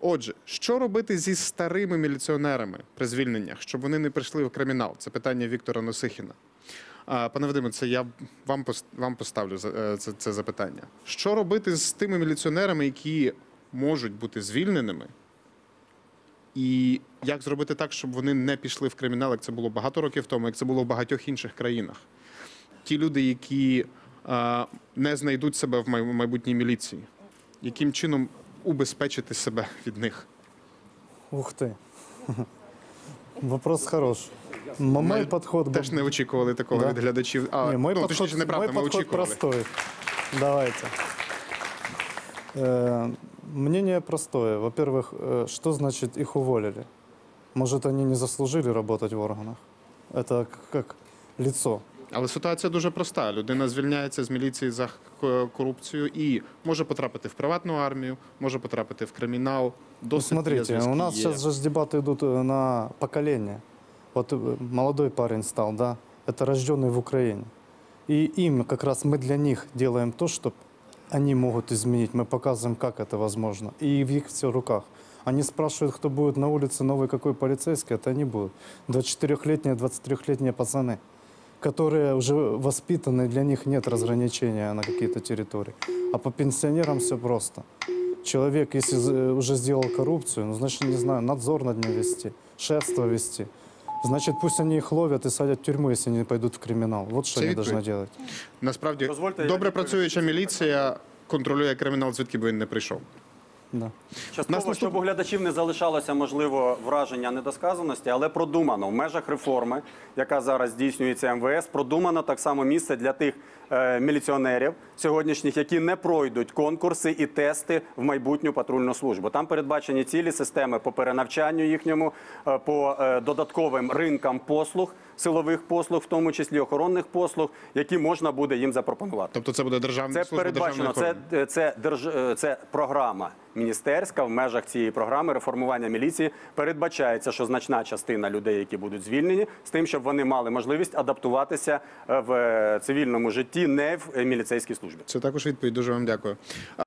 Отже, що робити зі старими міліціонерами при звільненнях, щоб вони не прийшли в кримінал? Це питання Віктора Носихіна. Пане Вадиме, це я вам поставлю е, це запитання. Що робити з тими міліціонерами, які можуть бути звільненими? І як зробити так, щоб вони не пішли в кримінал, як це було багато років тому, як це було в багатьох інших країнах? Ті люди, які не знайдуть себе в майбутній міліції, яким чином убезпечити себе від них? Ух ты. Вопрос хороший. М- Мой Ми подход... Теж не очікували такого Да. від глядачів. А, Не, мой ну, подход, точніше, неправда, мой ми подход очікували. простой. Давайте. Э, Мнение простое. Во-первых, э, что значит их уволили? Может, они не заслужили работать в органах? Это к- как лицо. Але ситуація дуже проста. Людина звільняється з міліції за х- корупцію і може потрапити в приватну армію, може потрапити в кримінал. Ну, Досить є смотрите, зв'язки, у нас є. сейчас же дебаты идут э, на поколение. Вот э, молодой парень стал, да, это рожденный в Украине. И им, как раз мы для них делаем то, что они могут изменить. Мы показываем, как это возможно. И в их все руках. Они спрашивают, кто будет на улице новый какой полицейский, это они будут. 24-летние, 23-летние пацаны, которые уже воспитаны, для них нет разграничения на какие-то территории. А по пенсионерам все просто. Человек, если з- уже сделал коррупцию, ну, значит, не знаю, надзор над ним вести, шефство вести. Значит, пусть они их ловят и садят в тюрьму, если они пойдут в криминал. Вот что Це они відповідь. должны делать. Насправді Дозвольте, я добре відповім. працююча міліція контролює кримінал, звідки б він не прийшов. Да. Частково, наступ- щоб у глядачів не залишалося можливо враження недосказаності, але продумано в межах реформи, яка зараз здійснюється МВС, продумано так само місце для тих е, міліціонерів сьогоднішніх, які не пройдуть конкурси і тести в майбутню патрульну службу. Там передбачені цілі системи по перенавчанню їхньому, е, по е, додатковим ринкам послуг, силових послуг, в тому числі охоронних послуг, які можна буде їм запропонувати. Тобто це буде державна Це служба передбачено. Це, це, держ... це програма міністерська. В межах цієї програми реформування міліції передбачається, що значна частина людей, які будуть звільнені, з тим, щоб вони мали можливість адаптуватися е, в цивільному житті, не в е, міліцейській службі. Це також відповідь. Дуже вам дякую.